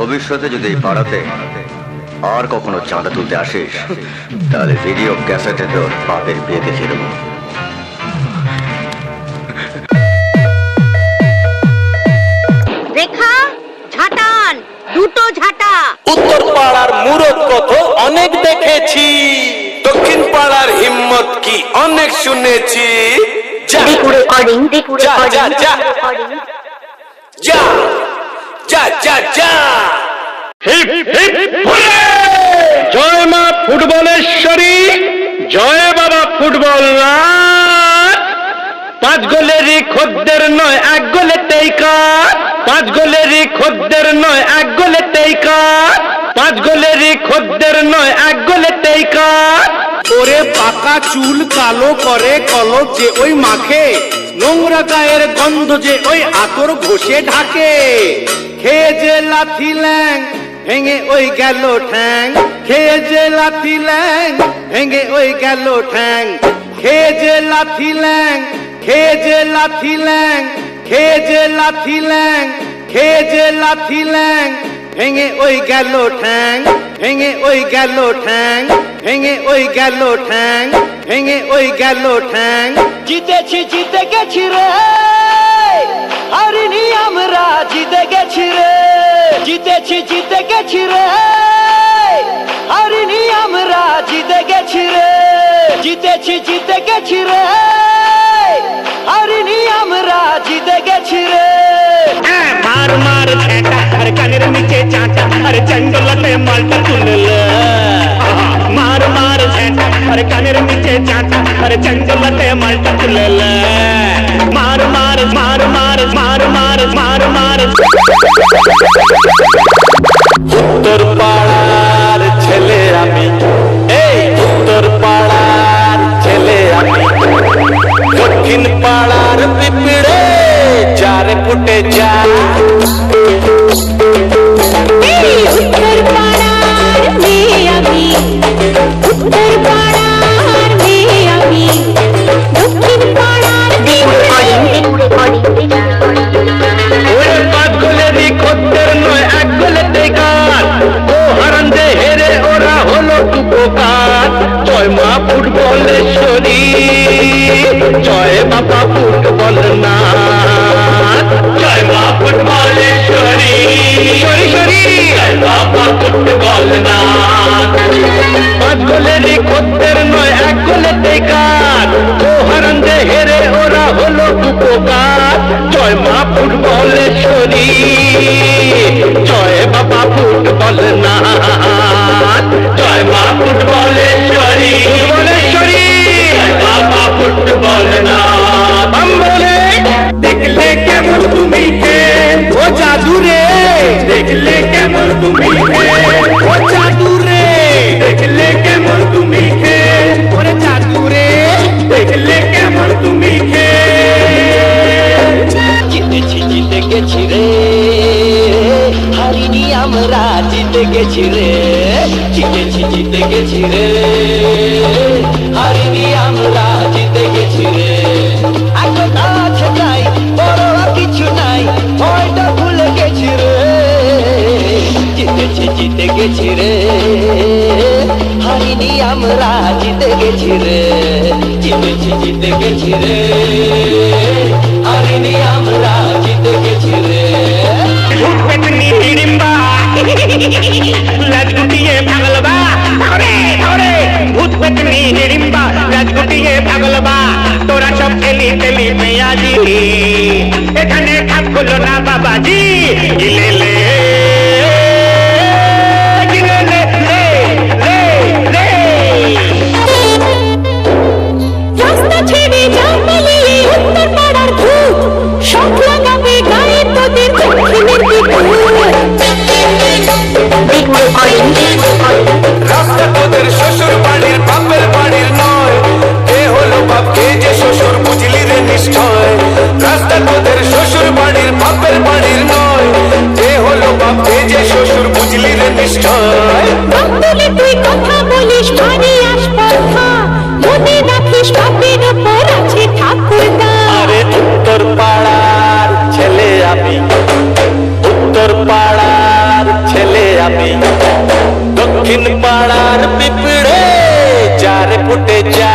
ভবিষ্যতে যদি এই পাড়াতে আর কখনো চাঁদা তুলতে আসিস তাহলে ভিডিও ক্যাসেটে তোর বাপের বিয়ে দেখিয়ে দেবো। রেখা ঝাটান দুটো ঝাঁটা। উত্তর পাড়ার মুরত কত অনেক দেখেছি দক্ষিণ পাড়ার হিম্মত কি অনেক শুনেছি। যা যা, যা। জয় মা ফুটবলেশ্বরী জয় বাবা ফুটবল পাঁচ গোলেরই খদ্দের নয় এক গোলে তেইকার পাঁচ গোলেরই খদ্দের নয় এক গোলে তেইকার পাঁচ গোলেরই খদ্দের নয় এক গোলে তেইকার ওরে পাকা চুল কালো করে কলক যে ওই মাখে নোংরা গায়ের গন্ধ যে ওই আতর ঘষে ঢাকে। খেয়ে যে লাথি ল্যাং, ভেঙে ওই গেল ঠ্যাং। খেয়ে যে লাথি ল্যাং, ভেঙে ওই গেল ঠ্যাং। খেয়ে যে লাথি ল্যাং, খেয়ে যে লাথি ল্যাং, খেয়ে যে লাথি ল্যাং, খেয়ে যে লাথি ল্যাং, ভেঙে ওই গেল ঠ্যাং। ভেঙে ওই গেল ঠ্যাং, ভেঙে ওই গেল ঠ্যাং, ভেঙে ওই গেল ঠ্যাং। জিতেছি, জিতে গেছি রে। হারিনি আমরা জিতে গেছি রে, জিতেছি জিতে গেছি রে। হারিনি আমরা জিতে গেছি রে, জিতেছি জিতে গেছি রে। হারিনি আমরা জিতে গেছি রে মার মার ঝেঁটা আর কানের নিচে চাঁটা আর চন্ডলতে মালটা তুলল। ঝেঁটা আর কানের নিচে চাঁটা আর চন্ডলতে মালটা তুলল মার মার মার মার মার মার মার মার উত্তর পাড়ার ছেলে আমি এই উত্তর পাড়ার ছেলে আমি দক্ষিণ পাড়ার পিঁপড়ে চারে ফুটে যা এই উত্তর পাড়ার মেয়ে আমি উত্তর জয় মা ফুটবলেশ্বরী জয় বাবা ফুটবল না। জয় মা ফুটবলেশ্বরী জয় ফুটবল না। নয়, এক গোলে টেকার ও হারান হেরে ওরা হলো কুপোকার। জয় মা ফুটবলেশ্বরী জয় বাবা ফুটবল না। তুমি ও জাদু রে দেখলে তুমি রে। জিতে রে জিতে রে। জিতে গেছি রে। হারিনি আমরা জিতে গেছি রে। গেছি রে। হারিনি আমরা জিতে গেছি রে। জিতেছি, জিতে গেছি রে। হারিনি আমরা জিতে গেছি রে। লাজগুটিয়ে ভাগলবা। ধরে ধরে। ভূতপেতনি হিড়িম্বা। লাজগুটিয়ে ভাগলবা। তোরা সব খেলি খেলি মেয়াজি এখানে থাকল না বাবাজি। গিলে নিশ্চয় বলে তুই কথা বলিস ভারী আসপর্ধা মনে রাখিস বাপের ওপর আছে ঠাকুরদা। আরে উত্তর পাড়ার ছেলে আমি উত্তর পাড়ার ছেলে আমি। দক্ষিণ পাড়ার পিঁপড়ে যারে ফুটে যা।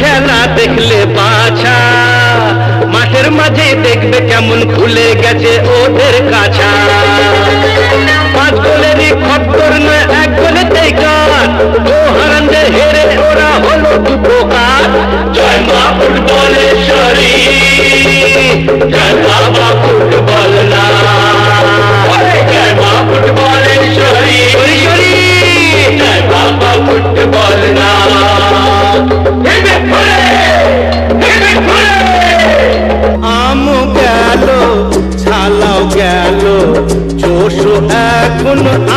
খেলা দেখলে বাছা। মাঠের মাঝে দেখবে কেমন খুলে গেছে ওদের কাছা। পাঁচ গোলেরই খপ্পর নয় এক কার। হারান্দে হেরে ওরা হলো দুপোকার জয় মা ফুটবলেশ্বরী জয় বাবা ফুটবল না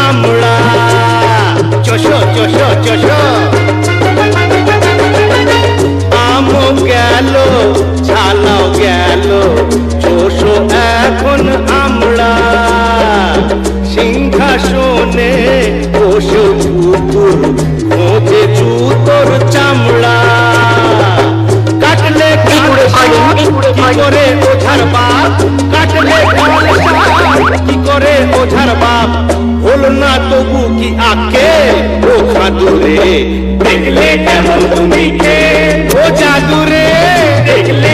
আমরা। চোষো চোষো চোষো। আম গেল ছালাও গেল চোষো এখন আমরা। সিংহাসনে বসে কুকুর খোঁজে জুতোর চামড়া। কাটলে কাটলে কি করে ওঝার বাপ? কাটলে কি করে ওঝার বাপ? হল না তবু কি আকে ও খাদুরে দেখলে কেমন তুমি কে ও জাদুরে দেখলে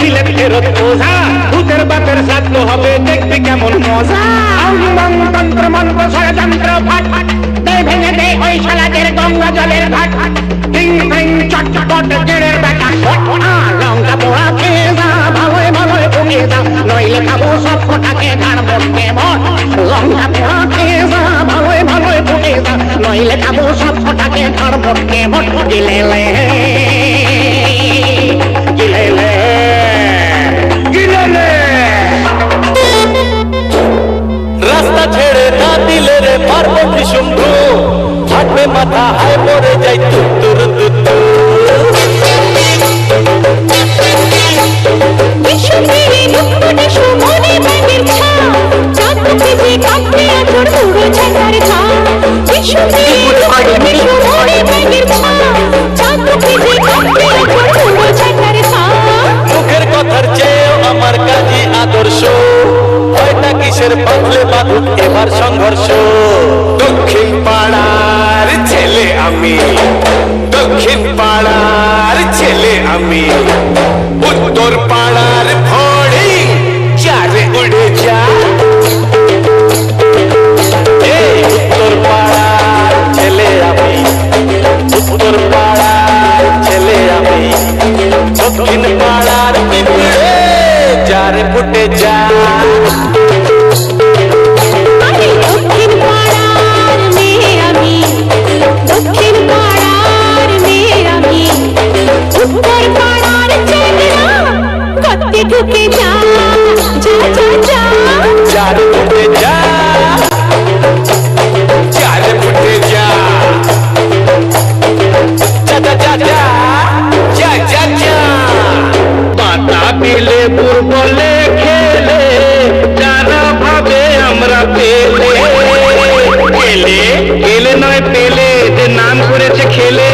বিলে ফেরত ওঝা ভূতের বাপের সাধ্য হবে দেখবি কেমন মজা। তন্ত্র মন্ত্র ষড়যন্ত্র ফাট দে ভেঙে দে ওই শালাদের গঙ্গা জলের ঘাট টিং টিং চটচট জেড়ের বেটা লঙ্কা পোড়া খেয়ে যা ভালোই ভালোই ভুগে যা নইলে খাব সব কটাকে গাড় মধ্যে মন লঙ্কা পোড়া খেয়ে যা ভালোই ভালোই ভুগে যা নইলে খাব সব কটাকে গাড় মধ্যে মন দিলে রে পার্বতী সিন্ধু। থাকবে মাথা হায় মরে যাই তুর তুর তুর আমি। দক্ষিণ পাড়ার ছেলে আমি। উত্তর পাড়ার ভড়ি চারে উড়ে যা। উত্তর পাড়ার ছেলে আমি। উত্তর পাড়ার ছেলে আমি। দক্ষিণ পাড়ার পিঁপড়ে যারে ফুটে যা। ছেলে বলে খেলে, যারা ভাবে আমরা পেলে। খেলে খেলে নয়, পেলে যে নাম করেছে খেলে।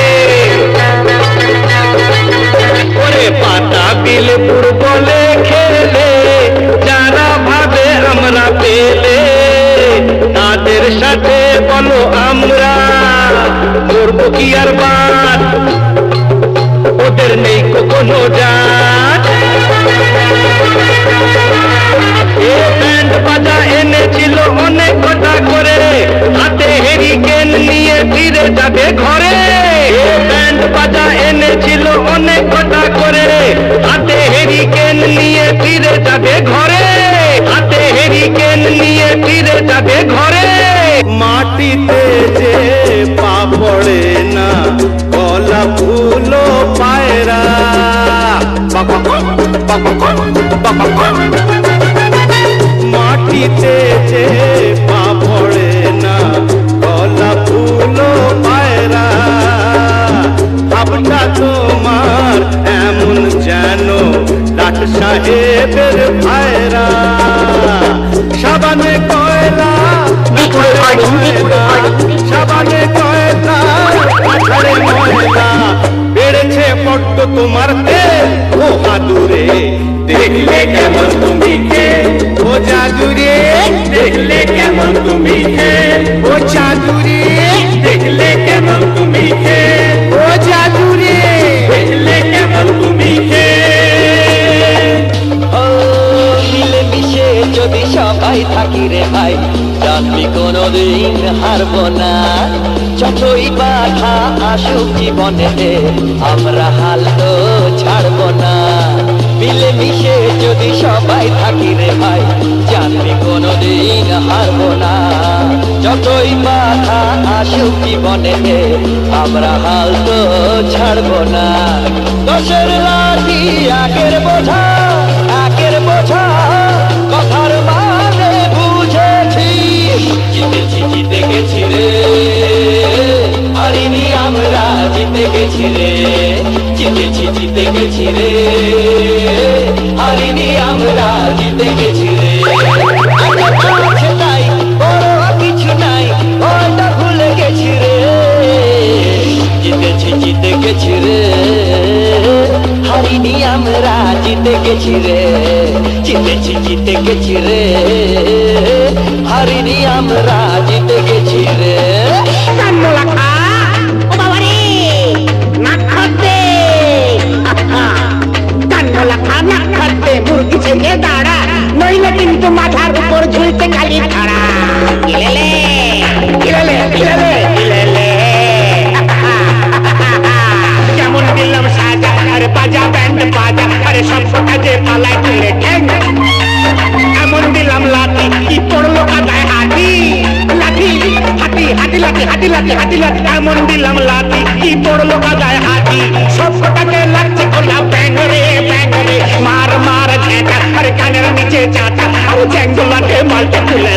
পাতা খেলে, যারা ভাবে আমরা পেলে। তাদের সাথে বলো আমরা করব কি আর বাদ? মাটিতে যে পা পড়ে না, কলা ফুলো পায়রা মাটিতে যে পা পড়ে না, কলা ফুলো পায়রা ভাবটা তোমার এমন যেন, লাট সাহেবের ভাইরা। সবাই থাকি রে ভাই? জানবি কোনোদিন হারবো না। যতই বাধা আসুক জীবনেতে, আমরা হাল তো ছাড়বো না। মিলে মিশে যদি সবাই থাকি রে ভাই, জানবি কোনোদিন হারবো না। যতই বাধা আসুক জীবনেতে, আমরা হাল তো ছাড়বো না। দশের লাঠি আগের বোঝা। জিতেছি জিতে গেছি রে। হারিনি আমরা, জিতে গেছি রে। জিতেছি, জিতে গেছি রে। হারিনি আমরা, জিতে গেছি রে। জিতে গেছি রে জিতেছি জিতে গেছি রে। হারিনি আমরা জিতে গেছি রে। মাথার উপর ঝুলতে খালি খাড়া আরে সব কাজে পালায় চলে ঠ্যাং। এমন দিলাম লাঠি, কি পড়ল কাদায় হাতি? লাঠি, হাতি হাতি, লাঠি হাতি লাঠি হাতি, লাঠি, এমন দিলাম লাঠি, কি পড়ল কাদায় হাতি? সব কাজে লাগছে খোলা ব্যাং রে মার মার ঝেঁটা, আর কানের নিচে চাটা, আর জ্যাঙ্গুলাতে মালটা তুলে